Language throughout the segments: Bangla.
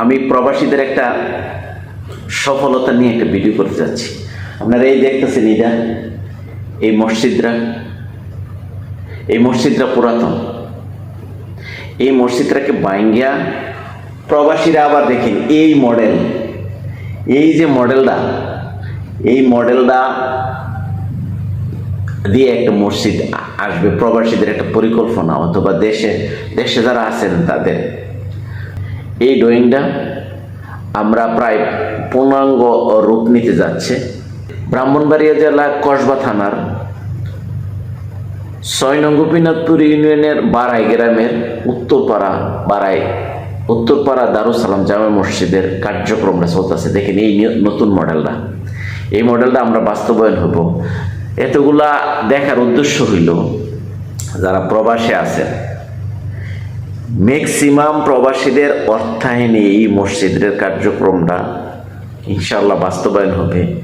আমি প্রবাসীদের একটা সফলতা নিয়ে একটা ভিডিও করতে যাচ্ছি। আপনারা এই দেখতেছেন এটা, এই মসজিদরা এই মসজিদরা পুরাতন। এই মসজিদটাকে বাইঙ্গিয়া প্রবাসীরা আবার দেখেন, এই মডেল এই যে মডেলটা এই মডেলটা দিয়ে একটা মসজিদ আসবে। প্রবাসীদের একটা পরিকল্পনা, অথবা দেশে দেশে যারা আছেন তাদের। এই ড্রয়িংটা আমরা প্রায় পূর্ণাঙ্গ রূপ নিতে যাচ্ছে। ব্রাহ্মণবাড়িয়া জেলা কসবা থানার ছয় নং গোপীনাথপুর ইউনিয়নের বারাই গ্রামের উত্তরপাড়া বারাই, উত্তরপাড়া দারুসালাম জামে মসজিদের কার্যক্রমটা চলতেছে। দেখেন এই নতুন মডেলটা। এই মডেলটা আমরা বাস্তবায়ন হব। এতগুলা দেখার উদ্দেশ্য হইল, যারা প্রবাসে আছেন ম্যাক্সিমাম প্রবাসীদের অর্থায়নে এই মসজিদের কার্যক্রমটা ইনশাল্লাহ বাস্তবায়ন হবে।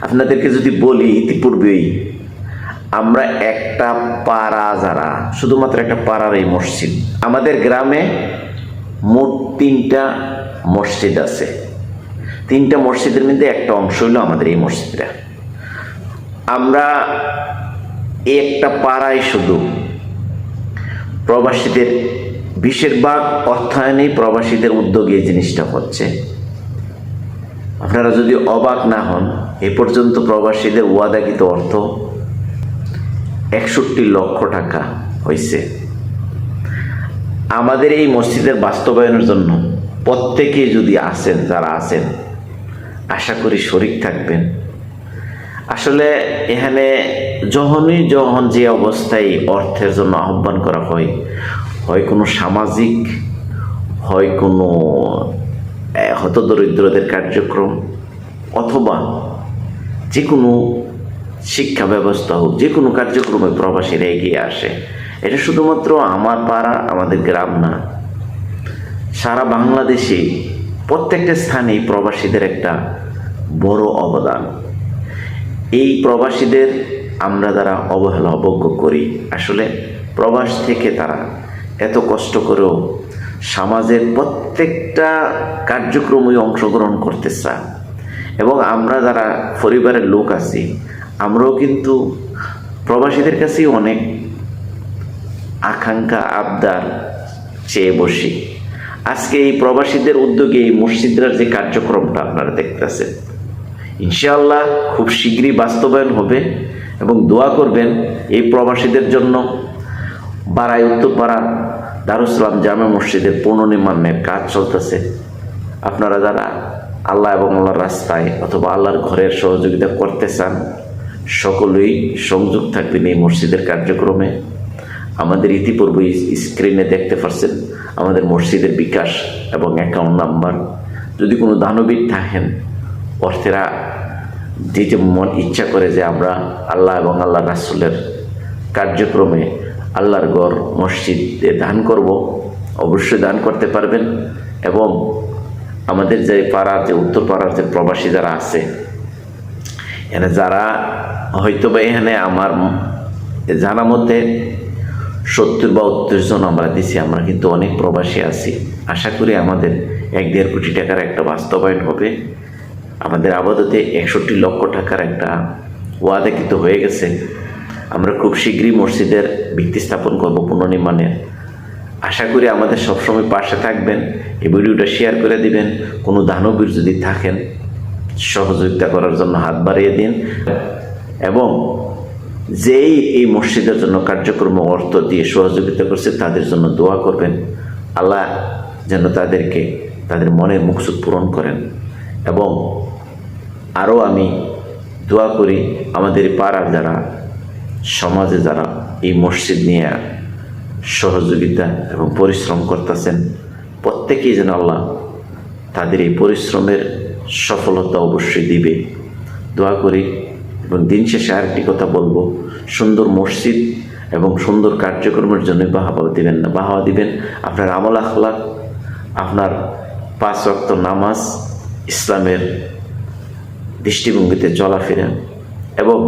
আপনাদেরকে যদি বলি, ইতিপূর্বেই আমরা একটা পাড়া যারা, শুধুমাত্র একটা পাড়ার এই মসজিদ, আমাদের গ্রামে মোট তিনটা মসজিদ আছে। তিনটা মসজিদের মধ্যে একটা অংশ হলো আমাদের এই মসজিদটা। আমরা একটা পাড়ায় শুধু। প্রবাসীদের বেশিরভাগ অর্থায়নেই প্রবাসীদের উদ্যোগে এই জিনিসটা হচ্ছে। আপনারা যদি অবাক না হন, এ পর্যন্ত প্রবাসীদের ওয়াদাকৃত অর্থ একষট্টি লক্ষ টাকা হয়েছে আমাদের এই মসজিদের বাস্তবায়নের জন্য প্রত্যেকে যদি আসেন, যারা আছেন, আশা করি শরিক থাকবেন। আসলে এখানে যখনই যখন যে অবস্থায় অর্থের জন্য আহ্বান করা হয় হয় কোনো সামাজিক, হয় কোনো হতদরিদ্রদের কার্যক্রম অথবা যে কোনো শিক্ষা ব্যবস্থা হোক যে কোনো কার্যক্রমে প্রবাসীরা এগিয়ে আসে। এটা শুধুমাত্র আমার পাড়া, আমাদের গ্রাম না। সারা বাংলাদেশে প্রত্যেকটা স্থানেই প্রবাসীদের একটা বড় অবদান। এই প্রবাসীদের আমরা যারা অবহেলা অবজ্ঞ করি, আসলে প্রবাস থেকে তারা এত কষ্ট করেও সমাজের প্রত্যেকটা কার্যক্রমে অংশগ্রহণ করতে চায় এবং আমরা যারা পরিবারের লোক আছি, আমরাও কিন্তু প্রবাসীদের কাছেই অনেক আকাঙ্ক্ষা, আবদার চেয়ে বসি। আজকে এই প্রবাসীদের উদ্যোগে এই মসজিদরার যে কার্যক্রমটা আপনারা দেখতেছেন, ইনশাআল্লাহ খুব শীঘ্রই বাস্তবায়ন হবে এবং দোয়া করবেন এই প্রবাসীদের জন্য। বারাই উত্তরপাড়া দারুসালাম জামে মসজিদের পুনর্নির্মাণের কাজ চলতেছে। আপনারা যারা আল্লাহ এবং আল্লাহর রাস্তায় অথবা আল্লাহর ঘরের সহযোগিতা করতে চান, সকলেই সংযোগ থাকবেন এই মসজিদের কার্যক্রমে। আমাদের ইতিপূর্বে স্ক্রিনে দেখতে পাচ্ছেন আমাদের মসজিদের বিকাশ এবং অ্যাকাউন্ট নাম্বার যদি কোনো দানবীর থাকেন, অর্থেরা দিতে মন ইচ্ছা করে যে আমরা আল্লাহ এবং আল্লাহ রাসুলের কার্যক্রমে আল্লাহর গড় মসজিদে দান করব, অবশ্যই দান করতে পারবেন। এবং আমাদের যে পাড়ার, যে উত্তর পাড়ার যে প্রবাসী যারা আছে এখানে যারা হয়তো বা এখানে আমার জানা মতে সত্তর বা উত্তর জন আমরা দিছি, আমরা কিন্তু অনেক প্রবাসী আছি। আশা করি আমাদের এক দেড় কোটি টাকার একটা বাস্তবায়ন হবে। আমাদের আপাততে একষট্টি লক্ষ টাকার একটা ওয়াদা কিন্তু হয়ে গেছে। আমরা খুব শীঘ্রই মসজিদের ভিত্তি স্থাপন করব পুনর্নির্মাণের। আশা করি আমাদের সবসময় পাশে থাকবেন, এই ভিডিওটা শেয়ার করে দিবেন, কোনো দানবীর যদি থাকেন, সহযোগিতা করার জন্য হাত বাড়িয়ে দিন। এবং যেই এই মসজিদের জন্য কার্যক্রম অর্থ দিয়ে সহযোগিতা করছে, তাদের জন্য দোয়া করবেন। আল্লাহ যেন তাদেরকে, তাদের মনের মুকসুদ পূরণ করেন। এবং আরও আমি দোয়া করি, আমাদের পাড়ার যারা সমাজে যারা এই মসজিদ নিয়ে সহযোগিতা এবং পরিশ্রম করতেছেন, প্রত্যেকেই যেন আল্লাহ তাদের এই পরিশ্রমের সফলতা অবশ্যই দিবে। দোয়া করি এবং দিন শেষে আরেকটি কথা বলব, সুন্দর মসজিদ এবং সুন্দর কার্যক্রমের জন্য বাহাবা দিবেন না। বাহাবা দিবেন আপনার আমল আখলাক, আপনার পাঁচ রক্ত নামাজ, ইসলামের দৃষ্টিভঙ্গিতে চলাফেরা এবং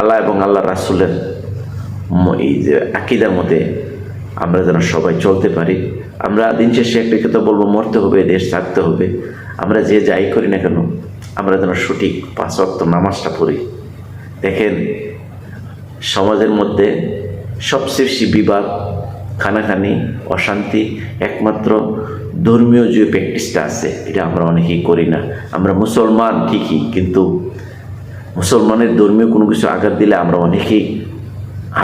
আল্লাহ এবং আল্লাহ রাসুলের এই যে আকিদার মধ্যে আমরা যেন সবাই চলতে পারি, আমরা দিন শেষে একটা কথা বলব, মরতে হবে, দেশ থাকতে হবে। আমরা যে যাই করি না কেন, আমরা যেন সঠিক পাঁচ ওয়াক্ত নামাজটা পড়ি। দেখেন, সমাজের মধ্যে সবচেয়ে বেশি বিবাদ, খানাখানি, অশান্তি একমাত্র ধর্মীয় যে প্র্যাকটিসটা আছে, এটা আমরা অনেকেই করি না। আমরা মুসলমান ঠিকই, কিন্তু মুসলমানের ধর্মীয় কোনো কিছু আঘাত দিলে আমরা অনেকেই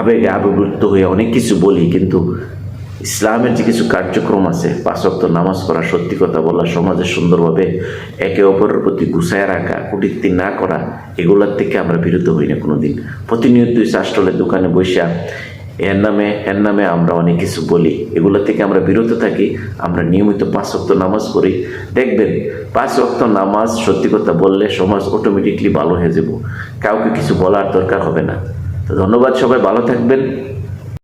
আবেগে আবেগিত হয়ে অনেক কিছু বলি, কিন্তু ইসলামের যে কিছু কার্যক্রম আছে পাঁচক্ত নামাজ পড়া, সত্যি কথা বলা, সমাজে সুন্দরভাবে একে অপরের প্রতি গুছায় রাখা কুটিত্তি না করা, এগুলোর থেকে আমরা বিরত হই না কোনো দিন প্রতিনিয়তই চাষটলের দোকানে বসে এর নামে এর নামে আমরা অনেক কিছু বলি। এগুলো থেকে আমরা বিরত থাকি, আমরা নিয়মিত পাঁচ অক্ত নামাজ পড়ি। দেখবেন, পাঁচ অক্ত নামাজ সত্যি কথা বললে সমাজ অটোমেটিকলি ভালো হয়ে যাব। কাউকে কিছু বলার দরকার হবে না। তো ধন্যবাদ সবাই, ভালো থাকবেন।